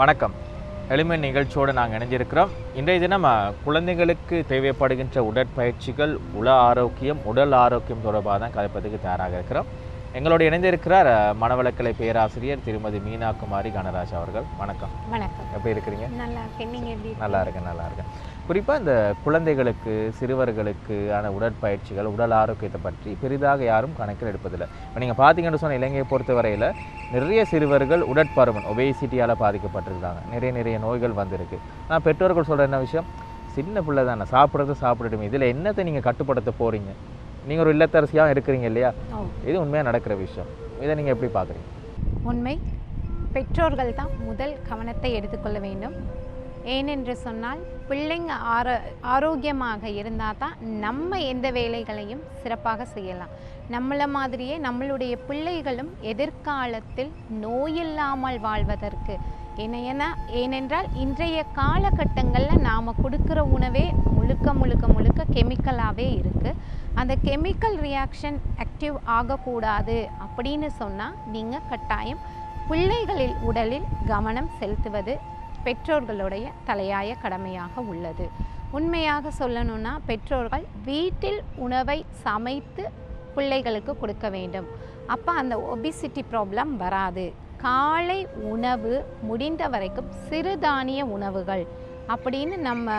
வணக்கம். எளிமை நிகழ்ச்சியோடு நாங்கள் இணைஞ்சிருக்கிறோம் இன்றைய தினம் குழந்தைகளுக்கு தேவைப்படுகின்ற உடற்பயிற்சிகள் உள ஆரோக்கியம் உடல் ஆரோக்கியம் தொடர்பாக தான் கதைப்பதுக்கு தயாராக இருக்கிறோம். எங்களோட இணைந்திருக்கிறார் மனவளக்கலை பேராசிரியர் திருமதி மீனா குமாரி கணராஜ் அவர்கள். வணக்கம். வணக்கம். எப்படி இருக்கிறீங்க? நல்லா இருக்கேன். நல்லா இருக்கேன் நல்லா இருக்கேன். குறிப்பாக இந்த குழந்தைகளுக்கு சிறுவர்களுக்கு ஆன உடற்பயிற்சிகள் உடல் ஆரோக்கியத்தை பற்றி பெரிதாக யாரும் கணக்கில் எடுப்பதில்லை. இப்போ நீங்கள் பார்த்தீங்கன்னு சொன்ன இலங்கையை பொறுத்தவரையில் நிறைய சிறுவர்கள் உடற்பருமன் ஒபேசிட்டியால் பாதிக்கப்பட்டிருக்காங்க. நிறைய நிறைய நோய்கள் வந்திருக்கு. ஆனால் பெற்றோர்கள் சொல்கிற என்ன விஷயம்? சின்ன பிள்ளை தானே சாப்பிட்றது சாப்பிடட்டுமே. இதில் என்னத்தை நீங்கள் கட்டுப்படுத்த போகிறீங்க நீங்கள் ஒரு இல்லத்தரசியாக இருக்கிறீங்க இல்லையா? இது உண்மையாக நடக்கிற விஷயம். இதை நீங்கள் எப்படி பார்க்குறீங்க உண்மை. பெற்றோர்கள் தான் முதல் கவனத்தை எடுத்துக்கொள்ள வேண்டும். ஏனென்று சொன்னால் பிள்ளைங்க ஆரோ ஆரோக்கியமாக இருந்தால் தான் நம்ம எந்த வேலைகளையும் சிறப்பாக செய்யலாம். நம்மளை மாதிரியே நம்மளுடைய பிள்ளைகளும் எதிர்காலத்தில் நோயில்லாமல் வாழ்வதற்கு. ஏனையன ஏனென்றால் இன்றைய காலகட்டங்களில் நாம் கொடுக்குற உணவே முழுக்க முழுக்க முழுக்க கெமிக்கலாகவே இருக்குது அந்த கெமிக்கல் ரியாக்ஷன் ஆக்டிவ் ஆகக்கூடாது அப்படின்னு சொன்னால் நீங்கள் கட்டாயம் பிள்ளைகளில் உடலில் கவனம் செலுத்துவது பெற்றோர்களுடைய தலையாய கடமையாக உள்ளது. உண்மையாக சொல்லணும்னா பெற்றோர்கள் வீட்டில் உணவை சமைத்து பிள்ளைகளுக்கு கொடுக்க வேண்டும். அப்போ அந்த ஒபிசிட்டி ப்ராப்ளம் வராது. காலை உணவு முடிந்த வரைக்கும் சிறுதானிய உணவுகள் அப்படின்னு நம்ம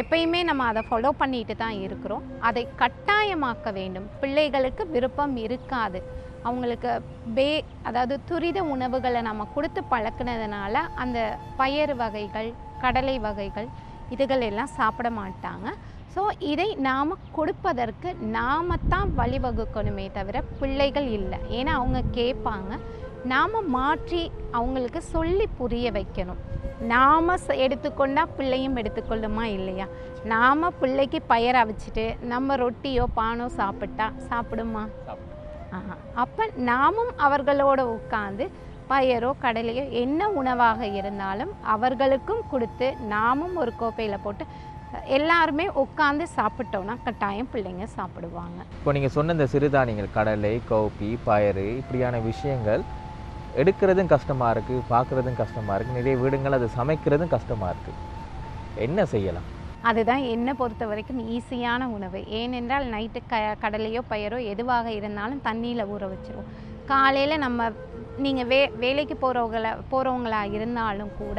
எப்பயுமே நம்ம அதை ஃபாலோ பண்ணிட்டு தான் இருக்கிறோம். அதை கட்டாயமாக்க வேண்டும். பிள்ளைகளுக்கு விருப்பம் இருக்காது. அவங்களுக்கு பே அதாவது துரித உணவுகளை நம்ம கொடுத்து பழக்கினதுனால அந்த பயறு வகைகள் கடலை வகைகள் இதுகள் எல்லாம் சாப்பிட மாட்டாங்க. ஸோ இதை நாம் கொடுப்பதற்கு நாம தான் வழிவகுக்கணுமே தவிர பிள்ளைகள் இல்லை. ஏன்னா அவங்க கேட்பாங்க. நாம் மாற்றி அவங்களுக்கு சொல்லி புரிய வைக்கணும். நாம் எடுத்துக்கொண்டால் பிள்ளையும் எடுத்துக்கொள்ளுமா இல்லையா? நாம் பிள்ளைக்கு பயர் அவிச்சிட்டு நம்ம ரொட்டியோ பானோ சாப்பிட்டா சாப்பிடுமா? அப்போ நாமும் அவர்களோட உட்காந்து பயரோ கடலையோ என்ன உணவாக இருந்தாலும் அவர்களுக்கும் கொடுத்து நாமும் ஒரு கோப்பையில் போட்டு எல்லாருமே உட்காந்து சாப்பிட்டோன்னா கட்டாயம் பிள்ளைங்க சாப்பிடுவாங்க. இப்போ நீங்கள் சொன்ன இந்த சிறுதானியங்கள் கடலை கௌப்பி பயறு இப்படியான விஷயங்கள் எடுக்கிறதும் கஷ்டமாக இருக்குது பார்க்குறதும் கஷ்டமாக இருக்குது நிறைய வீடுங்கள் அதை சமைக்கிறதும் கஷ்டமாக இருக்குது என்ன செய்யலாம்? அதுதான் என்னை பொறுத்த வரைக்கும் ஈஸியான உணவு. ஏனென்றால் நைட்டு க கடலையோ பயரோ எதுவாக இருந்தாலும் தண்ணியில் ஊற வச்சிருவோம். காலையில் நம்ம நீங்கள் வே வேலைக்கு போகிறவங்கள போகிறவங்களாக இருந்தாலும் கூட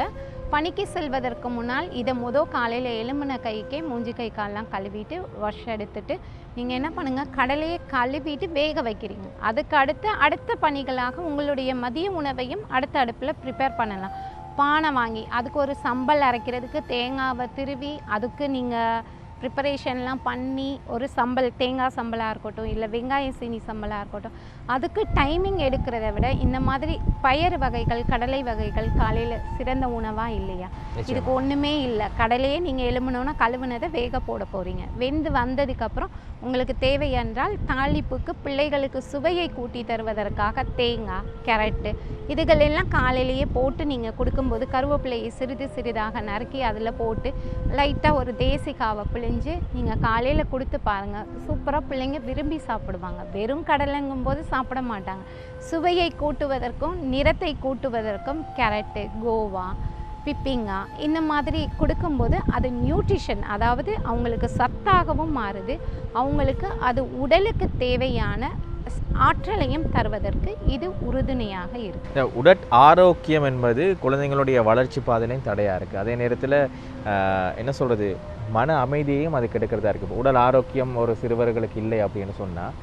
பணிக்கு செல்வதற்கு முன்னால் இதை மொதல் காலையில் எலும்பின கைக்கே மூஞ்சி கை கால்லாம் கழுவிட்டு வாஷ் எடுத்துட்டு நீங்கள் என்ன பண்ணுங்கள் கடலையை கழுவிட்டு வேக வைக்கிறீங்க. அதுக்கு அடுத்து அடுத்த பணிகளாக உங்களுடைய மதிய உணவையும் அடுத்த அடுப்பில் ப்ரிப்பேர் பண்ணலாம். பானை வாங்கி அதுக்கு ஒரு சம்பல் அரைக்கிறதுக்கு தேங்காவை திருவி அதுக்கு நீங்கள் ப்ரிப்பரேஷன்லாம் பண்ணி ஒரு சம்பல் தேங்காய் சம்பலாக இருக்கட்டும் இல்லை வெங்காயம் சீனி சம்பலாக இருக்கட்டும் அதுக்கு டைமிங் எடுக்கிறத விட இந்த மாதிரி பயறு வகைகள் கடலை வகைகள் காலையில் சிறந்த உணவாக இல்லையா? இதுக்கு ஒன்றுமே இல்லை. கடலையே நீங்கள் எலும்பணுன்னா கழுவுனதை வேக போட போகிறீங்க வெந்து வந்ததுக்கப்புறம் உங்களுக்கு தேவை என்றால் தாளிப்புக்கு பிள்ளைகளுக்கு சுவையை கூட்டி தருவதற்காக தேங்காய் கேரட்டு இதுகளெல்லாம் காலையிலேயே போட்டு நீங்கள் கொடுக்கும்போது கருவேப்பிலையை சிறிது சிறிதாக நறுக்கி அதில் போட்டு லைட்டாக ஒரு தேசிக்காவை பிழிஞ்சு செஞ்சு நீங்கள் காலையில் கொடுத்து பாருங்கள் சூப்பராக பிள்ளைங்க விரும்பி சாப்பிடுவாங்க. வெறும் கடலைங்கும் போது சாப்பிட மாட்டாங்க. சுவையை கூட்டுவதற்கும் நிறத்தை கூட்டுவதற்கும் கேரட்டு கோவா பிப்பிங்கா இந்த மாதிரி கொடுக்கும்போது அது நியூட்ரிஷன் அதாவது அவங்களுக்கு சத்தாகவும் மாறுது. அவங்களுக்கு அது உடலுக்கு தேவையான ஆற்றலையும் தருவதற்கு இது உறுதுணையாக இருக்கு. இந்த உடற் ஆரோக்கியம் என்பது குழந்தைங்களுடைய வளர்ச்சி பாதையிலையும் தடையாக இருக்குது அதே நேரத்தில் என்ன சொல்கிறது மன அமைதியையும் அது கெடுக்கிறதா இருக்குது உடல் ஆரோக்கியம் ஒரு சிறுவர்களுக்கு இல்லை அப்படின்னு சொன்னால்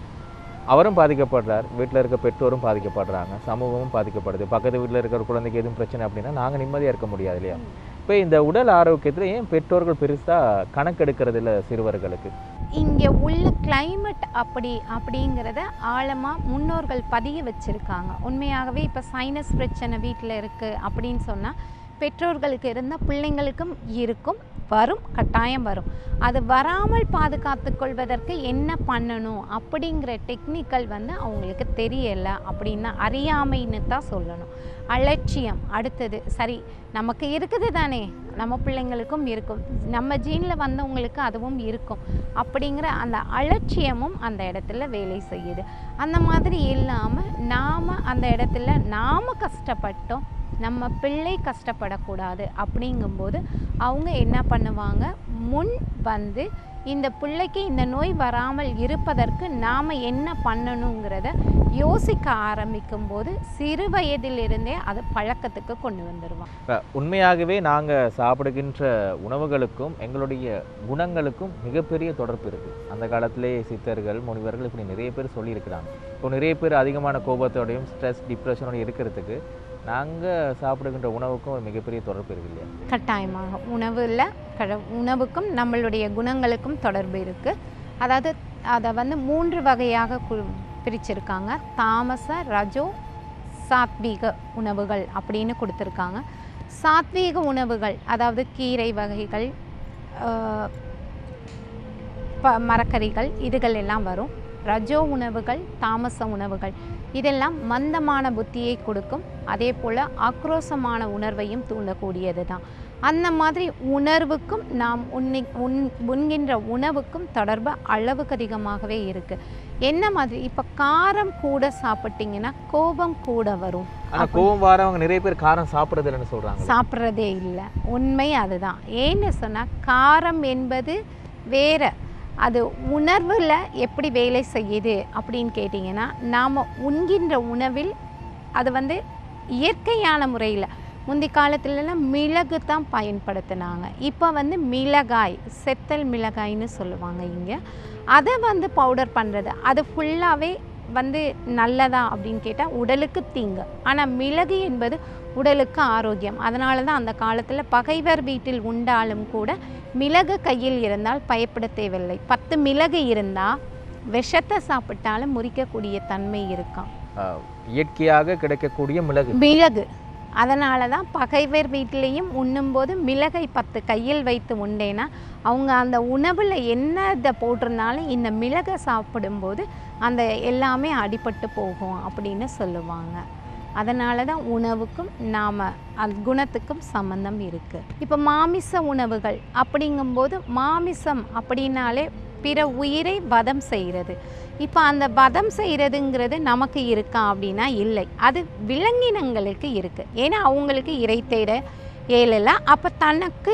அவரும் பாதிக்கப்படுறார். வீட்டில் இருக்க பெற்றோரும் பாதிக்கப்படுறாங்க. சமூகமும் பாதிக்கப்படுது. பக்கத்து வீட்டில் இருக்கிற குழந்தைக்கு எதுவும் பிரச்சனை அப்படின்னா நாங்கள் நிம்மதியாக இருக்க முடியாது இல்லையா? இப்போ இந்த உடல் ஆரோக்கியத்தில் ஏன் பெற்றோர்கள் பெருசாக கணக்கெடுக்கிறது இல்லை சிறுவர்களுக்கு? இங்கே உள்ள கிளைமேட் அப்படி அப்படிங்கிறத ஆழமாக முன்னோர்கள் பதிய வச்சுருக்காங்க. உண்மையாகவே இப்போ சைனஸ் பிரச்சனை வீட்டில் இருக்குது அப்படின்னு சொன்னால் பெற்றோர்களுக்கு இருந்தால் பிள்ளைங்களுக்கும் இருக்கும். வரும் கட்டாயம் வரும். அது வராமல் பாதுகாத்து கொள்வதற்கு என்ன பண்ணணும் அப்படிங்கிற டெக்னிக்கல் வந்து அவங்களுக்கு தெரியலை அப்படின்னா அறியாமைன்னு தான் சொல்லணும். அலட்சியம். அடுத்தது சரி நமக்கு இருக்குது தானே? நம்ம பிள்ளைங்களுக்கும் இருக்கும். நம்ம ஜீனில் வந்தவங்களுக்கு அதுவும் இருக்கும். அப்படிங்கிற அந்த அலட்சியமும் அந்த இடத்துல வேலை செய்யுது. அந்த மாதிரி இல்லாமல் நாம் அந்த இடத்துல நாம் கஷ்டப்பட்டோம். நம்ம பிள்ளை கஷ்டப்படக்கூடாது அப்படிங்கும்போது அவங்க என்ன பண்ணுவாங்க? முன் வந்து இந்த பிள்ளைக்கு இந்த நோய் வராமல் இருப்பதற்கு நாம் என்ன பண்ணணுங்கிறத யோசிக்க ஆரம்பிக்கும் போது சிறு வயதிலிருந்தே அது பழக்கத்துக்கு கொண்டு வந்துடுவோம் இப்போ உண்மையாகவே நாங்கள் சாப்பிடுகின்ற உணவுகளுக்கும் எங்களுடைய குணங்களுக்கும் மிகப்பெரிய தொடர்பு இருக்குது அந்த காலத்திலே சித்தர்கள் முனிவர்கள் இப்படி நிறைய பேர் சொல்லியிருக்கிறாங்க. இப்போ நிறைய பேர் அதிகமான கோபத்தோடையும் ஸ்ட்ரெஸ் டிப்ரெஷனோடையும் இருக்கிறதுக்கு நாங்கள் சாப்பிடுகின்ற உணவுக்கும் ஒரு மிகப்பெரிய தொடர்பு இருக்கு இல்லையா? கட்டாயமாக. உணவில் கட உணவுக்கும் நம்மளுடைய குணங்களுக்கும் தொடர்பு இருக்குது அதாவது அதை வந்து மூன்று வகையாக கு பிரிச்சிருக்காங்க. தாமச ரஜோ சாத்வீக உணவுகள் அப்படின்னு கொடுத்துருக்காங்க. சாத்வீக உணவுகள் அதாவது கீரை வகைகள் ப மரக்கறிகள் இதுகள் எல்லாம் வரும். ரஜோ உணவுகள் தாமச உணவுகள். இதெல்லாம் மந்தமான புத்தியை கொடுக்கும். அதே போல் ஆக்ரோஷமான உணர்வையும் தூண்டக்கூடியது தான். அந்த மாதிரி உணர்வுக்கும் நாம் உண்ணி உண் உண்கின்ற உணவுக்கும் தொடர்பு அளவுக்கு அதிகமாகவே இருக்குது என்ன மாதிரி? இப்போ காரம் கூட சாப்பிட்டீங்கன்னா கோபம் கூட வரும். கோபம் வாரவங்க நிறைய பேர் காரம் சாப்பிட்றது இல்லைன்னு சொல்றாங்க. சாப்பிட்றதே இல்லை. உண்மை அதுதான். ஏன்னு சொன்னால் காரம் என்பது வேற. அது உணர்வில் எப்படி வேலை செய்யுது அப்படின்னு கேட்டிங்கன்னா நாம் உண்கின்ற உணவில் அது வந்து இயற்கையான முறையில் முந்தி காலத்துலலாம் மிளகு தான் பயன்படுத்தினாங்க. இப்போ வந்து மிளகாய் செத்தல் மிளகாய்னு சொல்லுவாங்க இங்கே. அதை வந்து பவுடர் பண்ணுறது அது ஃபுல்லாகவே வந்து நல்லதா அப்படின்னு கேட்டால் உடலுக்கு தீங்கு. ஆனால் மிளகு என்பது உடலுக்கு ஆரோக்கியம். அதனால தான் அந்த காலத்தில் பகைவர் வீட்டில் உண்டாலும் கூட மிளகு கையில் இருந்தால் பயப்பட தேவையில்லை. பத்து மிளகு இருந்தால் விஷத்தை சாப்பிட்டாலும் முறிக்கக்கூடிய தன்மை இருக்காம். ஆஹ் இயற்கையாக கிடைக்கக்கூடிய மிளகு. மிளகு. அதனால தான் பகைவர் வீட்டிலையும் உண்ணும்போது மிளகை பத்து கையில் வைத்து உண்டேன்னா அவங்க அந்த உணவில் என்ன இதை போட்டிருந்தாலும் இந்த மிளகை சாப்பிடும்போது அந்த எல்லாமே அடிபட்டு போகும் அப்படின்னு சொல்லுவாங்க. அதனால தான் உணவுக்கும் நாம் அந்த குணத்துக்கும் சம்மந்தம் இருக்குது இப்போ மாமிச உணவுகள் அப்படிங்கும்போது மாமிசம் அப்படின்னாலே பிற உயிரை வதம் செய்கிறது. இப்போ அந்த வதம் செய்கிறதுங்கிறது நமக்கு இருக்கா அப்படின்னா இல்லை. அது விலங்கினங்களுக்கு இருக்குது ஏன்னா அவங்களுக்கு இறை தேட ஏழலை அப்போ தனக்கு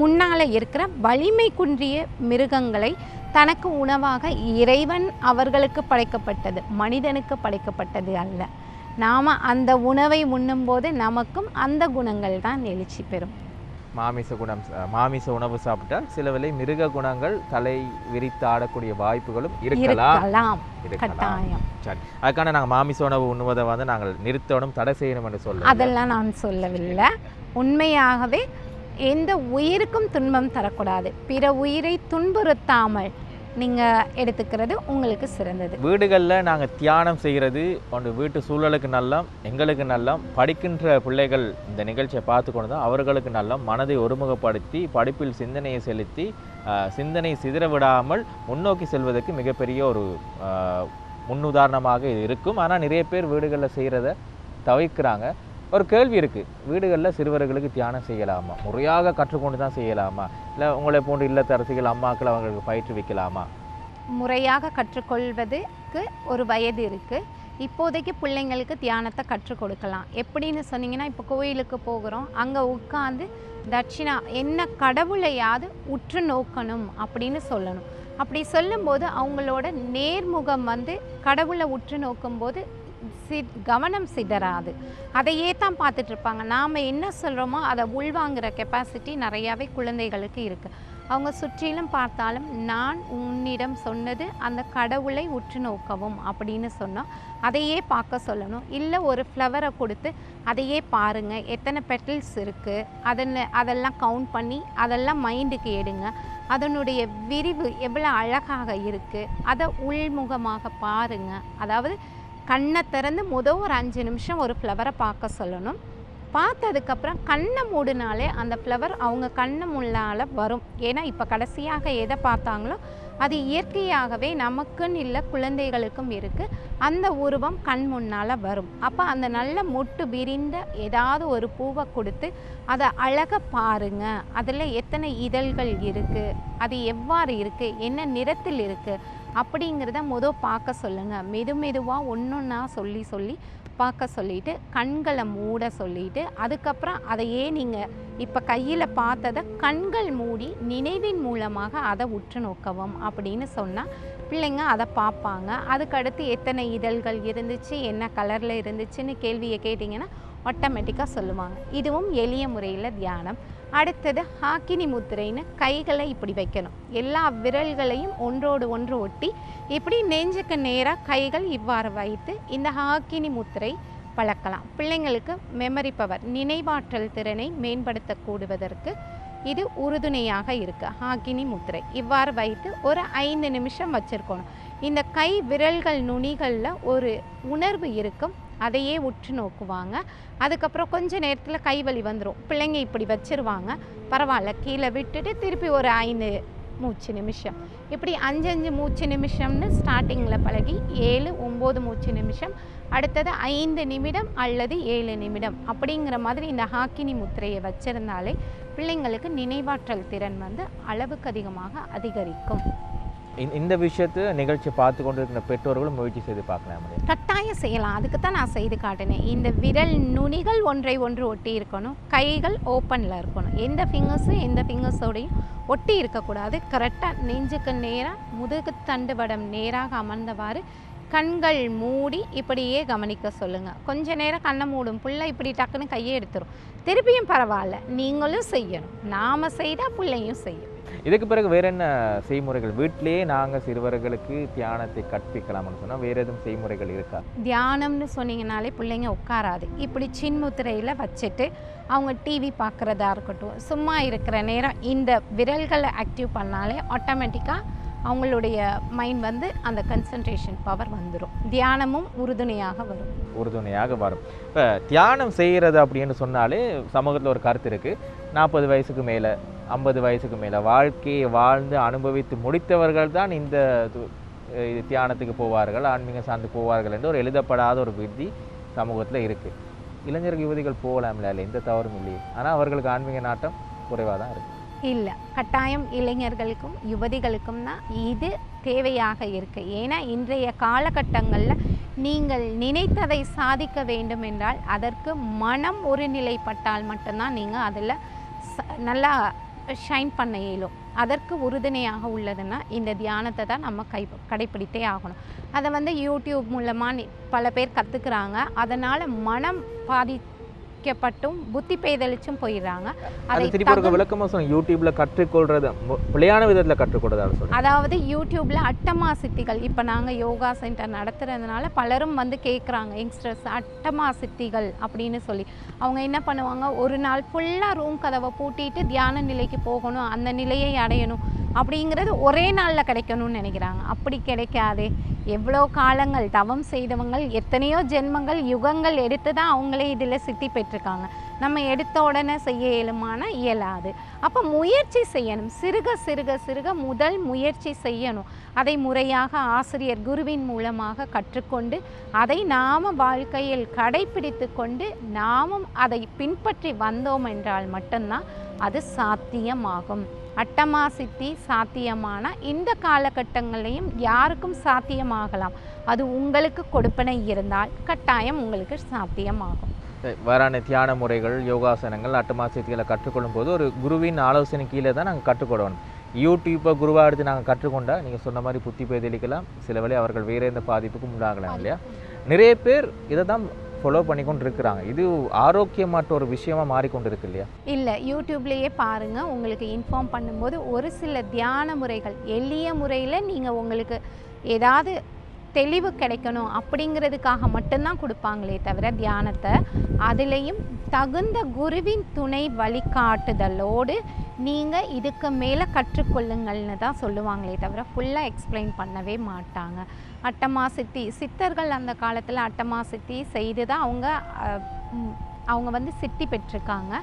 முன்னால் இருக்கிற வலிமை குன்றிய மிருகங்களை தனக்கு உணவாக இறைவன் அவர்களுக்கு படைக்கப்பட்டது. மனிதனுக்கு படைக்கப்பட்டது அல்ல. நாம் அந்த உணவை உண்ணும்போது நமக்கும் அந்த குணங்கள் தான் எழுச்சி பெறும். மாமிச குணம் மாமிச உணவு சாப்பிட்டால் சில வேளை மிருக குணங்கள் தலை விரித்து ஆடக்கூடிய வாய்ப்புகளும் இருக்கலாம். கட்டாயம். சரி. அதுக்கான நாங்கள் மாமிச உணவு உண்ணுவதை வந்து நாங்கள் நிறுத்தணும் தடை செய்யணும் என்று சொல்ல அதெல்லாம் நான் சொல்லவில்லை. உண்மையாகவே எந்த உயிருக்கும் துன்பம் தரக்கூடாது. பிற உயிரை துன்புறுத்தாமல் நீங்கள் எடுத்துக்கிறது உங்களுக்கு சிறந்தது. வீடுகளில் நாங்கள் தியானம் செய்கிறது ஒன்று வீட்டு சூழலுக்கு நல்லா எங்களுக்கு நல்லா படிக்கின்ற பிள்ளைகள் இந்த நிகழ்ச்சியை பார்த்து கொண்டு தான் அவர்களுக்கு நல்லா மனதை ஒருமுகப்படுத்தி படிப்பில் சிந்தனையை செலுத்தி சிந்தனை சிதற விடாமல் முன்னோக்கி செல்வதற்கு மிகப்பெரிய ஒரு முன்னுதாரணமாக இது இருக்கும். ஆனால் நிறைய பேர் வீடுகளில் செய்கிறத தவிர்க்கிறாங்க. ஒரு கேள்வி இருக்குது வீடுகளில் சிறுவர்களுக்கு தியானம் செய்யலாமா? முறையாக கற்றுக்கொண்டு தான் செய்யலாமா? இல்லை உங்களை போன்ற இல்லத்தரசிகள் அம்மாக்கள் அவங்களுக்கு பயிற்றுவிக்கலாமா முறையாக கற்றுக்கொள்வதுக்கு ஒரு வயது இருக்குது இப்போதைக்கு பிள்ளைங்களுக்கு தியானத்தை கற்றுக் கொடுக்கலாம். எப்படின்னு சொன்னீங்கன்னா இப்போ கோயிலுக்கு போகிறோம். அங்கே உட்காந்து தட்சிணா என்ன கடவுளையாவது உற்று நோக்கணும் அப்படின்னு சொல்லணும். அப்படி சொல்லும்போது அவங்களோட நேர்முகம் வந்து கடவுளை உற்று நோக்கும்போது சி கவனம் சிதறாது. அதையே தான் பார்த்துட்டு இருப்பாங்க நாம் என்ன சொல்கிறோமோ அதை உள்வாங்குற கெப்பாசிட்டி நிறையாவே குழந்தைகளுக்கு இருக்குது அவங்க சுற்றிலும் பார்த்தாலும் நான் உன்னிடம் சொன்னது அந்த கடவுளை உற்று நோக்கவும் அப்படின்னு சொன்னால் அதையே பார்க்க சொல்லணும். இல்லை ஒரு ஃப்ளவரை கொடுத்து அதையே பாருங்கள் எத்தனை பெட்டல்ஸ் இருக்குது அதனை அதெல்லாம் கவுண்ட் பண்ணி அதெல்லாம் மைண்டுக்கு எடுங்க. அதனுடைய விரிவு எவ்வளோ அழகாக இருக்குது அதை உள்முகமாக பாருங்கள் அதாவது கண்ணை திறந்து முத ஒரு அஞ்சு நிமிஷம் ஒரு ஃப்ளவரை பார்க்க சொல்லணும். பார்த்ததுக்கப்புறம் கண்ணை மூடினாலே அந்த ஃப்ளவர் அவங்க கண்ணு முன்னால் வரும். ஏன்னா இப்போ கடைசியாக எதை பார்த்தாங்களோ அது இயற்கையாகவே நமக்குன்னு இல்லை குழந்தைகளுக்கும் இருக்குது அந்த உருவம் கண் முன்னால் வரும். அப்போ அந்த நல்ல மொட்டு விரிந்த ஏதாவது ஒரு பூவை கொடுத்து அதை அழக பாருங்க. அதில் எத்தனை இதழ்கள் இருக்குது அது எவ்வாறு இருக்குது என்ன நிறத்தில் இருக்குது அப்படிங்கிறத முத பார்க்க சொல்லுங்கள் மெது மெதுவாக ஒன்றொன்னா சொல்லி சொல்லி பார்க்க சொல்லிட்டு கண்களை மூட சொல்லிட்டு அதுக்கப்புறம் அதையே நீங்கள் இப்போ கையில் பார்த்ததை கண்கள் மூடி நினைவின் மூலமாக அதை உற்று நோக்கவும் அப்படின்னு சொன்னால் பிள்ளைங்க அதை பார்ப்பாங்க. அதுக்கடுத்து எத்தனை இதழ்கள் இருந்துச்சு என்ன கலரில் இருந்துச்சுன்னு கேள்வியை கேட்டிங்கன்னா ஆட்டோமேட்டிக்காக சொல்லுவாங்க. இதுவும் எளிய முறையில் தியானம். அடுத்தது ஹாக்கினி முத்திரைன்னு கைகளை இப்படி வைக்கணும். எல்லா விரல்களையும் ஒன்றோடு ஒன்று ஒட்டி இப்படி நெஞ்சுக்கு நேராக கைகள் இவ்வாறு வைத்து இந்த ஹாக்கினி முத்திரை பழக்கலாம். பிள்ளைங்களுக்கு மெமரி பவர் நினைவாற்றல் திறனை மேம்படுத்தக்கூடுவதற்கு இது உறுதுணையாக இருக்கு. ஹாக்கினி முத்திரை. இவ்வாறு வைத்து ஒரு ஐந்து நிமிஷம் வச்சிருக்கணும். இந்த கை விரல்கள் நுனிகளில் ஒரு உணர்வு இருக்கும். அதையே உற்று நோக்குவாங்க. அதுக்கப்புறம் கொஞ்ச நேரத்தில் கைவலி வந்துடும் பிள்ளைங்க இப்படி வச்சிருவாங்க. பரவாயில்ல. கீழே விட்டுட்டு திருப்பி ஒரு ஐந்து மூச்சு நிமிஷம். இப்படி அஞ்சு அஞ்சு மூச்சு நிமிஷம்னு ஸ்டார்டிங்கில் பழகி ஏழு ஒம்பது மூச்சு நிமிஷம். அடுத்தது ஐந்து நிமிடம் அல்லது ஏழு நிமிடம். அப்படிங்கிற மாதிரி இந்த ஹாக்கினி முத்திரையை வச்சுருந்தாலே பிள்ளைங்களுக்கு நினைவாற்றல் திறன் வந்து அளவுக்கு அதிகமாக அதிகரிக்கும். இந்த- விஷயத்தை நிகழ்ச்சி பார்த்து கொண்டிருக்கிற பெற்றோர்களும் முயற்சி செய்து பார்க்கலாம்? கட்டாயம் செய்யலாம். அதுக்கு தான் நான் செய்து காட்டினேன். இந்த விரல் நுனிகள் ஒன்றை ஒன்று ஒட்டி இருக்கணும். கைகள் ஓப்பனில் இருக்கணும். எந்த ஃபிங்கர்ஸும் எந்த ஃபிங்கர்ஸோடையும் ஒட்டி இருக்கக்கூடாது. கரெக்டாக நெஞ்சுக்கு நேராக முதுகு தண்டுவடம் நேராக அமர்ந்தவாறு கண்கள் மூடி இப்படியே கவனிக்க சொல்லுங்கள் கொஞ்ச நேரம் கண்ணை மூடும் புள்ள இப்படி டக்குன்னு கையை எடுத்துரும். திருப்பியும் பரவாயில்ல நீங்களும் செய்யணும். நாம் செய்தால் பிள்ளையும் செய்யும். இதுக்கு பிறகு வேற என்ன செய்முறைகள்? வீட்டிலேயே நாங்கள் சிறுவர்களுக்கு தியானத்தை கற்பிக்கலாம்னு சொன்னால் வேற எதுவும் செய்முறைகள் இருக்கா? தியானம்னு சொன்னீங்கனாலே பிள்ளைங்க உட்காராது. இப்படி சின்முத்திரையில் வச்சுட்டு அவங்க டிவி பார்க்குறதா இருக்கட்டும் சும்மா இருக்கிற நேரம் இந்த விரல்களை ஆக்டிவ் பண்ணாலே ஆட்டோமேட்டிக்காக அவங்களுடைய மைண்ட் வந்து அந்த கன்சன்ட்ரேஷன் பவர் வந்துடும் தியானமும் உறுதுணையாக வரும். உறுதுணையாக வரும். இப்போ தியானம் செய்கிறது அப்படின்னு சொன்னாலே சமூகத்தில் ஒரு கருத்து இருக்குது நாற்பது வயசுக்கு மேலே ஐம்பது வயசுக்கு மேலே வாழ்க்கையை வாழ்ந்து அனுபவித்து முடித்தவர்கள் தான் இந்த இது தியானத்துக்கு போவார்கள் ஆன்மீகம் சார்ந்து போவார்கள் என்று ஒரு எழுதப்படாத ஒரு விதி சமூகத்தில் இருக்குது இளைஞர்கள் யுவதிகள் போகலாம்ல இல்லை எந்த தவறும் இல்லையே. ஆனால் அவர்களுக்கு ஆன்மீக நாட்டம் குறைவாக தான் இருக்குது இல்லை. கட்டாயம் இளைஞர்களுக்கும் யுவதிகளுக்கும் தான் இது தேவையாக இருக்குது ஏன்னா இன்றைய காலகட்டங்களில் நீங்கள் நினைத்ததை சாதிக்க வேண்டும் என்றால் அதற்கு மனம் ஒரு நிலைப்பட்டால் மட்டும்தான் நீங்கள் அதில் நல்லா ஷைன் பண்ண இயலும். அதற்கு உறுதுணையாக உள்ளதுன்னா இந்த தியானத்தை தான் நம்ம கை கடைப்பிடித்தே ஆகணும். அதை வந்து யூடியூப் மூலமாக பல பேர் கற்றுக்குறாங்க அதனால் மனம் பாதி பாதிக்கப்பட்டும் புத்தி பேதலிச்சும் போயிடுறாங்க. அது திருப்பி விளக்கமாக சொல்லுங்க யூடியூப்பில் கற்றுக்கொள்றது பிழையான விதத்தில் கற்றுக்கொள்றதால சொல்லுங்க அதாவது யூடியூப்ல அட்டமா சித்திகள் இப்போ நாங்கள் யோகா சென்டர் நடத்துறதுனால பலரும் வந்து கேட்குறாங்க யங்ஸ்டர்ஸ் அட்டமா சித்திகள் அப்படின்னு சொல்லி. அவங்க என்ன பண்ணுவாங்க ஒரு நாள் ஃபுல்லாக ரூம் கதவை பூட்டிட்டு தியான நிலைக்கு போகணும் அந்த நிலையை அடையணும். அப்படிங்கிறது ஒரே நாளில் கிடைக்கணும்னு நினைக்கிறாங்க. அப்படி கிடைக்காதே. எவ்வளோ காலங்கள் தவம் செய்தவங்கள் எத்தனையோ ஜென்மங்கள் யுகங்கள் எடுத்து தான் அவங்களே இதில் சித்தி பெற்றிருக்காங்க. நம்ம எடுத்த உடனே செய்ய இயலுமான இயலாது. அப்போ முயற்சி செய்யணும். சிறுக சிறுக சிறுக முதல் முயற்சி செய்யணும். அதை முறையாக ஆசிரியர் குருவின் மூலமாக கற்றுக்கொண்டு அதை நாம் வாழ்க்கையில் கடைபிடித்து கொண்டு நாமும் அதை பின்பற்றி வந்தோம் என்றால் மட்டும்தான் அது சாத்தியமாகும். அட்டமா சித்தி சாத்தியமான இந்த காலகட்டங்களையும் யாருக்கும் சாத்தியமாகலாம். அது உங்களுக்கு கொடுப்பனை இருந்தால் கட்டாயம் உங்களுக்கு சாத்தியமாகும். வரான தியான முறைகள் யோகாசனங்கள் அட்டமாசியத்துகளை கற்றுக்கொள்ளும் போது ஒரு குருவின் ஆலோசனை கீழே தான் நாங்கள் கற்றுக்கொள்ளணும் யூடியூப்பை குருவாக எடுத்து நாங்கள் கற்றுக்கொண்டா நீங்கள் சொன்ன மாதிரி புத்தி பேதலிக்கலாம் சில வேளை அவர்கள் வேற எந்த பாதிப்புக்கும் உண்டாகலாம் இல்லையா? நிறைய பேர் இதை தான் ஃபாலோ பண்ணிக்கொண்டு இருக்கிறாங்க இது ஆரோக்கியமாட்ட ஒரு விஷயமா மாறிக்கொண்டு இருக்கு இல்லையா? இல்லை யூடியூப்லேயே பாருங்கள் உங்களுக்கு இன்ஃபார்ம் பண்ணும்போது ஒரு சில தியான முறைகள் எளிய முறையில் நீங்கள் உங்களுக்கு ஏதாவது தெளிவு கிடைக்கணும் அப்படிங்கிறதுக்காக மட்டும்தான் கொடுப்பாங்களே தவிர தியானத்தை அதுலேயும் தகுந்த குருவின் துணை வழிகாட்டுதலோடு நீங்கள் இதுக்கு மேலே கற்றுக்கொள்ளுங்கள்னு தான் சொல்லுவாங்களே தவிர ஃபுல்லாக எக்ஸ்பிளைன் பண்ணவே மாட்டாங்க. அட்டமா சித்தி சித்தர்கள் அந்த காலத்தில் அட்டமா சித்தி செய்து தான் அவங்க அவங்க வந்து சித்தி பெற்றிருக்காங்க.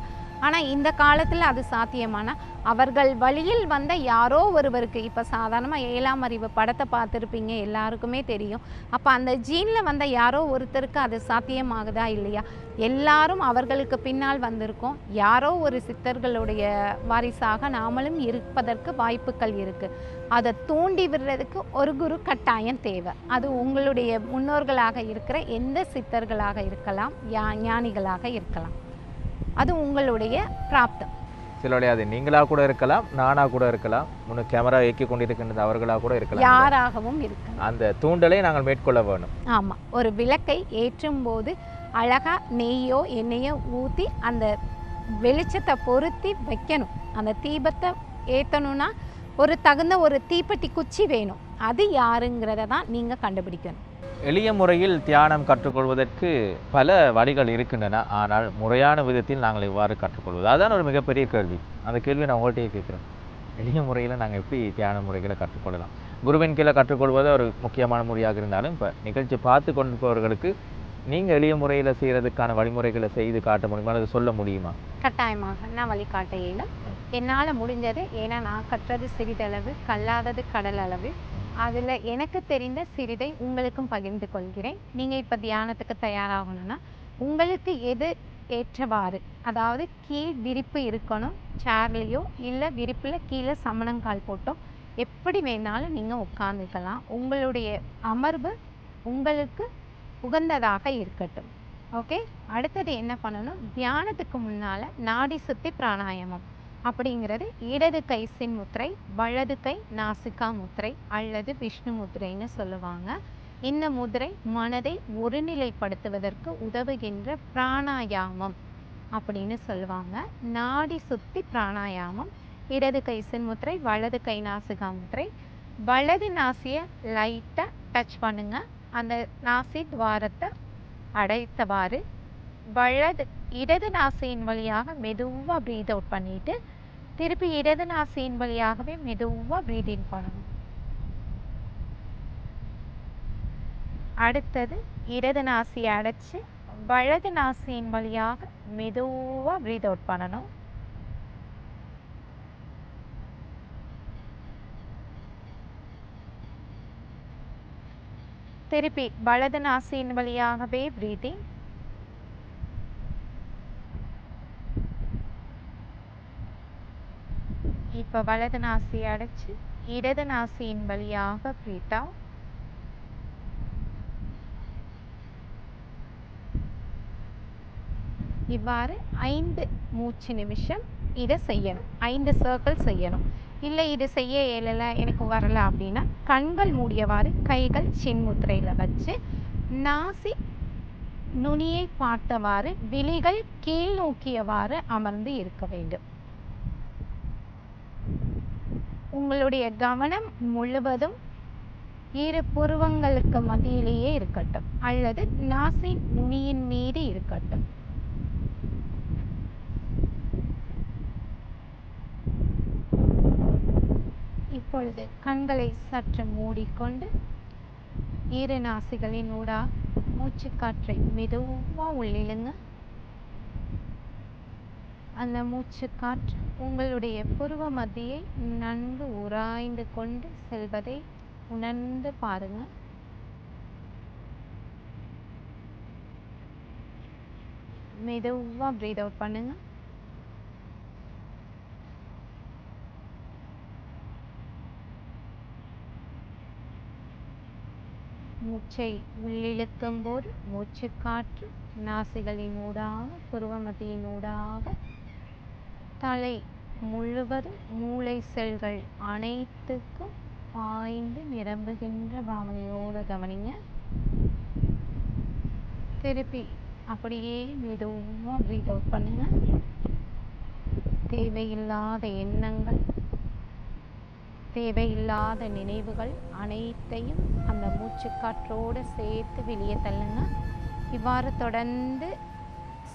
ஆனால் இந்த காலத்தில் அது சாத்தியமான அவர்கள் வழியில் வந்த யாரோ ஒருவருக்கு இப்போ சாதாரணமாக ஏழாம் அறிவு படத்தை பார்த்துருப்பீங்க எல்லாருக்குமே தெரியும். அப்போ அந்த ஜீனில் வந்த யாரோ ஒருத்தருக்கு அது சாத்தியமாகுதா இல்லையா? எல்லாரும் அவர்களுக்கு பின்னால் வந்திருக்கோம். யாரோ ஒரு சித்தர்களுடைய வாரிசாக நாமளும் இருப்பதற்கு வாய்ப்புகள் இருக்குது அதை தூண்டி விடுறதுக்கு ஒரு குரு கட்டாயம் தேவை. அது உங்களுடைய முன்னோர்களாக இருக்கிற எந்த சித்தர்களாக இருக்கலாம் யா ஞானிகளாக இருக்கலாம். அது உங்களுடைய பிராப்தம். சிலருடைய அது நீங்களா கூட இருக்கலாம் நானா கூட இருக்கலாம் முன்னு கேமரா இயக்கி கொண்டிருக்கின்றது அவர்களா கூட இருக்கலாம். யாராகவும் இருக்கலாம். அந்த தூண்டலை நாங்கள் மேற்கொள்ள வேணும் ஆமாம் ஒரு விளக்கை ஏற்றும் போது அழகா நெய்யோ எண்ணெயோ ஊற்றி அந்த வெளிச்சத்தை பொருத்தி வைக்கணும். அந்த தீபத்தை ஏற்றணும்னா ஒரு தகுந்த ஒரு தீப்பெட்டி குச்சி வேணும். அது யாருங்கிறத தான் நீங்கள் கண்டுபிடிக்கணும். எளிய முறையில் தியானம் கற்றுக்கொள்வதற்கு பல வழிகள் இருக்கின்றன. ஆனால் முறையான விதத்தில் நாங்கள் இவ்வாறு கற்றுக்கொள்வது. அதுதான் ஒரு மிகப்பெரிய கேள்வி. அந்த கேள்வி நான் உங்கள்கிட்டயே கேட்குறேன். எளிய முறையில் நாங்கள் எப்படி தியான முறைகளை கற்றுக்கொள்ளலாம்? குருவின் கீழே கற்றுக்கொள்வது ஒரு முக்கியமான முறையாக இருந்தாலும் இப்போ நிகழ்ச்சி பார்த்து கொண்டிருப்பவர்களுக்கு நீங்கள் எளிய முறையில் செய்கிறதுக்கான வழிமுறைகளை செய்து காட்ட முடியுமா? அல்லது சொல்ல முடியுமா? கட்டாயமாக. நான் வழிகாட்ட இயலும். என்னால் முடிஞ்சது ஏன்னா நான் கற்றது சிறிதளவு கல்லாதது கடல் அளவு அதில் எனக்கு தெரிந்த சிறிதை உங்களுக்கும் பகிர்ந்து கொள்கிறேன். நீங்கள் இப்போ தியானத்துக்கு தயாராகணும்னா உங்களுக்கு எது ஏற்றவாறு? அதாவது கீழ் விரிப்பு இருக்கணும் சேர்லேயோ இல்லை விரிப்பில் கீழே சமணங்கால் போட்டோ எப்படி வேணாலும் நீங்கள் உட்காந்துக்கலாம் உங்களுடைய அமர்வு உங்களுக்கு உகந்ததாக இருக்கட்டும். ஓகே அடுத்தது என்ன பண்ணணும்? தியானத்துக்கு முன்னால் நாடி சுத்தி பிராணாயாமம். அப்படிங்கிறது இடது கை சின் முத்திரை வலது கை நாசிகா முத்திரை அல்லது விஷ்ணு முத்திரைன்னு சொல்லுவாங்க. இந்த முதிரை மனதை ஒருநிலைப்படுத்துவதற்கு உதவுகின்ற பிராணாயாமம் அப்படின்னு சொல்லுவாங்க. நாடி சுத்தி பிராணாயாமம். இடது கை சின் முத்திரை வலது கை நாசிகா முத்திரை. வலது நாசியை லைட்டாக டச் பண்ணுங்க. அந்த நாசி துவாரத்தை அடைத்தவாறு வலது இடது நாசியின் வழியாக மெதுவாக ப்ரீத் அவுட் பண்ணிட்டு திருப்பி இடது நாசியின் வழியாகவே மெதுவாக ப்ரீதிங் பண்ணணும். அடுத்தது இடது நாசியை அடைச்சு வலது நாசியின் வழியாக மெதுவாக ப்ரீத் அவுட் பண்ணணும். திருப்பி வலது நாசியின் வழியாகவே ப்ரீதிங் இப்போ வலது நாசி அடைச்சு இடது நாசியின் வழியாக ப்ரீத் அவுட் இவ்வாறு ஐந்து மூச்சு நிமிஷம் இதை செய்யணும். ஐந்து சர்க்கிள் செய்யணும். இல்லை இது செய்ய இயலலை எனக்கு வரல அப்படின்னா கண்கள் மூடியவாறு கைகள் சின்முத்திரையில் வச்சு நாசி நுனியை பார்த்தவாறு விழிகள் கீழ் நோக்கியவாறு அமர்ந்து இருக்க வேண்டும். உங்களுடைய கவனம் முழுவதும் இரு புருவங்களுக்கு மத்தியிலேயே இருக்கட்டும். அல்லது நாசி நுனியின் மீது இருக்கட்டும். இப்பொழுது கண்களை சற்று மூடிக்கொண்டு இரு நாசிகளின் ஊடா மூச்சுக்காற்றை மெதுவா உள்ளிழுங்க. அந்த மூச்சுக்காற்று உங்களுடைய புருவ மத்தியை நன்கு உராய்ந்து கொண்டு செல்வதை உணர்ந்து பாருங்க மெதுவா பிரீத் அவுட் பண்ணுங்க. மூச்சை உள்ளிழுக்கும் போது மூச்சுக்காற்று நாசிகளின் ஊடாக புருவமத்தியின் ஊடாக தலை முழுவதும் மூளை செல்கள் அனைத்துக்கும் பாய்ந்து நிரம்புகின்ற பாவனையோடு கவனிங்க. திருப்பி அப்படியே மெதுவாக ப்ரீத் அவுட் பண்ணுங்க. தேவையில்லாத எண்ணங்கள் தேவையில்லாத நினைவுகள் அனைத்தையும் அந்த மூச்சுக்காற்றோடு சேர்த்து வெளியே தள்ளுங்க. இவ்வாறு தொடர்ந்து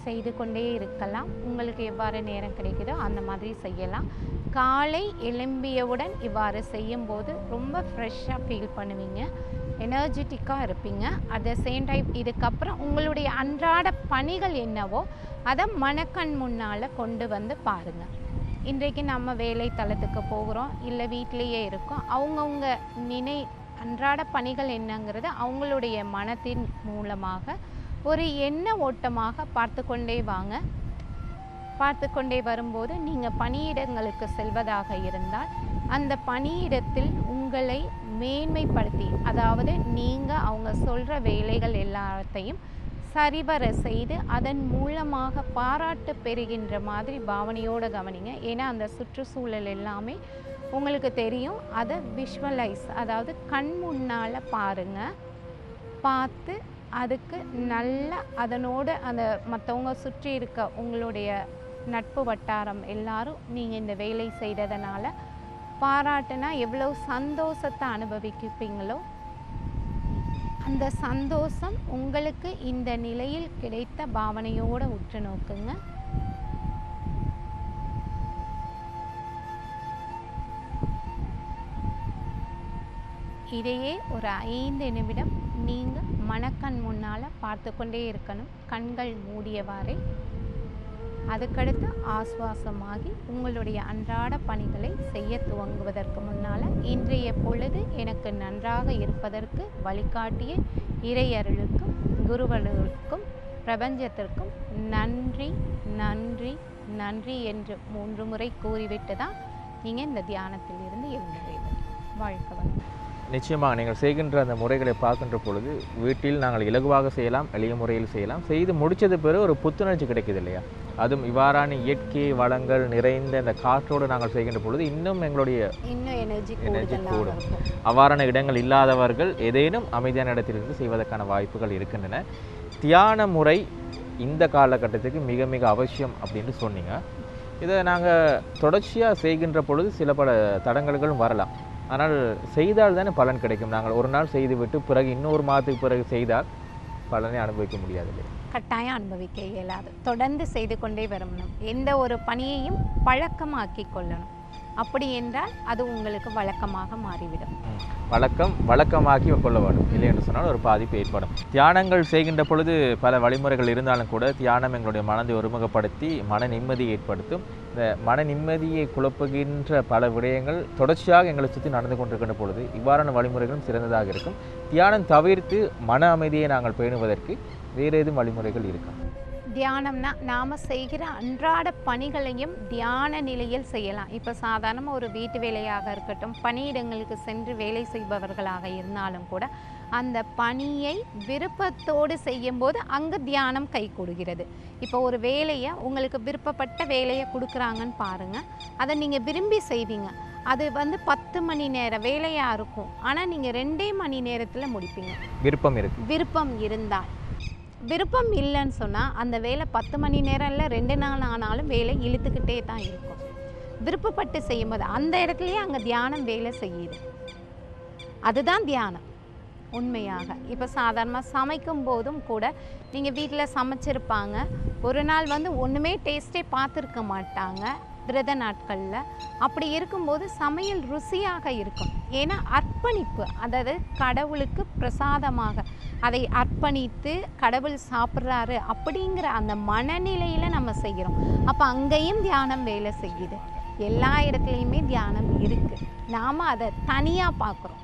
செய்து கொண்டே இருக்கலாம். உங்களுக்கு எவ்வாறு நேரம் கிடைக்குதோ அந்த மாதிரி செய்யலாம். காலை எழும்பியவுடன் இவ்வாறு செய்யும்போது ரொம்ப ஃப்ரெஷ்ஷாக ஃபீல் பண்ணுவீங்க. எனர்ஜெட்டிக்காக இருப்பீங்க. அட் த சேம் டைம் இதுக்கப்புறம் உங்களுடைய அன்றாட பணிகள் என்னவோ அதை மனக்கண் முன்னால் கொண்டு வந்து பாருங்கள் இன்றைக்கு நம்ம வேலை தளத்துக்கு போகிறோம் இல்லை வீட்டிலையே இருக்கோம். அவங்கவுங்க நினை அன்றாட பணிகள் என்னங்கிறது அவங்களுடைய மனத்தின் மூலமாக ஒரு எண்ண ஓட்டமாக பார்த்து கொண்டே வாங்க. பார்த்து கொண்டே வரும்போது நீங்கள் பணியிடங்களுக்கு செல்வதாக இருந்தால் அந்த பணியிடத்தில் உங்களை மேன்மைப்படுத்தி அதாவது நீங்கள் அவங்க சொல்கிற வேலைகள் எல்லாத்தையும் சரிவர செய்து அதன் மூலமாக பாராட்டு பெறுகின்ற மாதிரி பாவனையோடு கவனிங்க. ஏன்னா அந்த சுற்றுச்சூழல் எல்லாமே உங்களுக்கு தெரியும். அதை விஷுவலைஸ் அதாவது கண் முன்னால் பாருங்கள் பார்த்து அதுக்கு நல்ல அதனோட அந்த மற்றவங்க சுற்றி இருக்க உங்களுடைய நட்பு வட்டாரம் எல்லாரும் நீங்கள் இந்த வேலை செய்கிறதுனால பாராட்டுனா எவ்வளோ சந்தோஷத்தை அனுபவிப்பீங்களோ அந்த சந்தோஷம் உங்களுக்கு இந்த நிலையில் கிடைத்த பாவனையோடு உற்று நோக்குங்க. இதையே ஒரு ஐந்து நிமிடம் நீங்கள் மனக்கண் முன்னால் பார்த்து கொண்டே இருக்கணும். கண்கள் மூடியவாறே. அதுக்கடுத்து ஆஸ்வாசமாகி உங்களுடைய அன்றாட பணிகளை செய்ய துவங்குவதற்கு முன்னால் இன்றைய பொழுது எனக்கு நன்றாக இருப்பதற்கு வழிகாட்டிய இறையருளுக்கும் குருவர்களுக்கும் பிரபஞ்சத்திற்கும் நன்றி நன்றி நன்றி என்று மூன்று முறை கூறிவிட்டு தான் நீங்கள் இந்த தியானத்தில் இருந்து எழுந்துறீர்கள் வாழ்க்கை வந்து நிச்சயமாக நீங்கள் செய்கின்ற அந்த முறைகளை பார்க்கின்ற பொழுது வீட்டில் நாங்கள் இலகுவாக செய்யலாம் எளிய முறையில் செய்யலாம். செய்து முடிச்சது பிறகு ஒரு புத்துணர்ச்சி கிடைக்குது இல்லையா? அதுவும் இவ்வாறான இயற்கை வளங்கள் நிறைந்த இந்த காற்றோடு நாங்கள் செய்கின்ற பொழுது இன்னும் எங்களுடைய இன்னும் எனர்ஜி கூடும். அவ்வாறான இடங்கள் இல்லாதவர்கள் ஏதேனும் அமைதியான இடத்திலிருந்து செய்வதற்கான வாய்ப்புகள் இருக்கின்றன. தியான முறை இந்த காலகட்டத்துக்கு மிக மிக அவசியம் அப்படின்னு சொன்னீங்க. இதை நாங்கள் தொடர்ச்சியாக செய்கின்ற பொழுது சில பல தடங்கல்களும் வரலாம். ஆனால் செய்தால் தானே பலன் கிடைக்கும். நாங்கள் ஒரு நாள் செய்துவிட்டு பிறகு இன்னொரு மாதத்துக்கு பிறகு செய்தால் பலனை அனுபவிக்க முடியாது இல்லையா கட்டாயம் அனுபவிக்க இயலாது. தொடர்ந்து செய்து கொண்டே வரணும். எந்த ஒரு பணியையும் பழக்கமாக்கி கொள்ளணும். அப்படி என்றால் அது உங்களுக்கு வழக்கமாக மாறிவிடும். வழக்கம் வழக்கமாக்கி கொள்ள வேண்டும் இல்லை என்று சொன்னால் ஒரு பாதிப்பு ஏற்படும். தியானங்கள் செய்கின்ற பொழுது பல வழிமுறைகள் இருந்தாலும் கூட தியானம் எங்களுடைய மனதை ஒருமுகப்படுத்தி மன நிம்மதியை ஏற்படுத்தும். இந்த மன நிம்மதியை குழப்புகின்ற பல விடயங்கள் தொடர்ச்சியாக எங்களை சுற்றி நடந்து கொண்டிருக்கின்ற பொழுது இவ்வாறான வழிமுறைகளும் சிறந்ததாக இருக்கும். தியானம் தவிர்த்து மன அமைதியை நாங்கள் பேணுவதற்கு வேறு ஏதும் வழிமுறைகள் இருக்கா? தியானம்னா நாம் செய்கிற அன்றாட பணிகளையும் தியான நிலையில் செய்யலாம். இப்போ சாதாரண ஒரு வீட்டு வேலையாக இருக்கட்டும் பணியிடங்களுக்கு சென்று வேலை செய்பவர்களாக இருந்தாலும் கூட அந்த பணியை விருப்பத்தோடு செய்யும்போது அங்கே தியானம் கை கொடுக்கிறது இப்போ ஒரு வேலையை உங்களுக்கு விருப்பப்பட்ட வேலையை கொடுக்குறாங்கன்னு பாருங்கள் அதை நீங்கள் விரும்பி செய்வீங்க. அது வந்து பத்து மணி நேர வேலையாக இருக்கும். ஆனால் நீங்கள் ரெண்டே மணி நேரத்தில் முடிப்பீங்க. விருப்பம் இருக்கு. விருப்பம் இருந்தால். விருப்பம் இல்லைன்னு சொன்னால் அந்த வேலை பத்து மணி நேரம் இல்லை ரெண்டு நாள் ஆனாலும் வேலை இழுத்துக்கிட்டே தான் இருக்கும். விருப்பப்பட்டு செய்யும்போது அந்த இடத்துலயே அங்கே தியானம் வேலை செய்யுது. அதுதான் தியானம் உண்மையாக. இப்போ சாதாரணமாக சமைக்கும் போதும் கூட நீங்கள் வீட்டில் சமைச்சிருப்பாங்க. ஒரு நாள் வந்து ஒன்றுமே டேஸ்ட்டே பார்த்துருக்க மாட்டாங்க. விரத நாட்களில் அப்படி இருக்கும்போது சமையல் ருசியாக இருக்கும். ஏன்னா அர்ப்பணிப்பு அதாவது கடவுளுக்கு பிரசாதமாக அதை அர்ப்பணித்து கடவுள் சாப்பிட்றாரு அப்படிங்கிற அந்த மனநிலையில் நம்ம செய்கிறோம் அப்போ அங்கேயும் தியானம் வேலை செய்யுது. எல்லா இடத்துலையுமே தியானம் இருக்குது நாம் அதை தனியாக பார்க்குறோம்.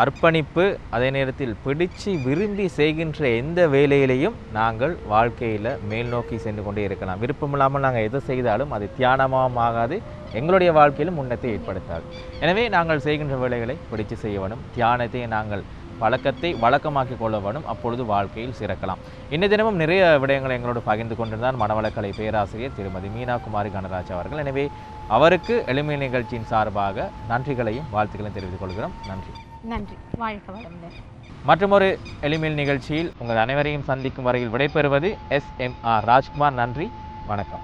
அர்ப்பணிப்பு அதே நேரத்தில் பிடிச்சு விரும்பி செய்கின்ற எந்த வேலையிலையும் நாங்கள் வாழ்க்கையில் மேல் நோக்கி சென்று கொண்டே இருக்கலாம். விருப்பமில்லாமல் நாங்கள் எதை செய்தாலும் அது தியானமாகவும் ஆகாது. எங்களுடைய வாழ்க்கையிலும் முன்னத்தை ஏற்படுத்தாது. எனவே நாங்கள் செய்கின்ற வேலைகளை பிடிச்சு செய்ய வேணும். தியானத்தை நாங்கள் பழக்கத்தை வழக்கமாக்கி கொள்ள வேணும். அப்பொழுது வாழ்க்கையில் சிறக்கலாம். இன்ன தினமும் நிறைய விடயங்களை எங்களோடு பகிர்ந்து கொண்டிருந்தார் மனவளக்கலை பேராசிரியர் திருமதி மீனா குமாரி கனராஜ் அவர்கள். எனவே அவருக்கு எளிமை நிகழ்ச்சியின் சார்பாக நன்றிகளையும் வாழ்த்துக்களையும் தெரிவித்துக் கொள்கிறோம். நன்றி. நன்றி. வாழ்க வளமுடன். மற்றொரு எளிமையில் நிகழ்ச்சியில் உங்கள் அனைவரையும் சந்திக்கும் வரையில் விடைபெறுவது எஸ் எம் ஆர் ராஜ்குமார். நன்றி. வணக்கம்.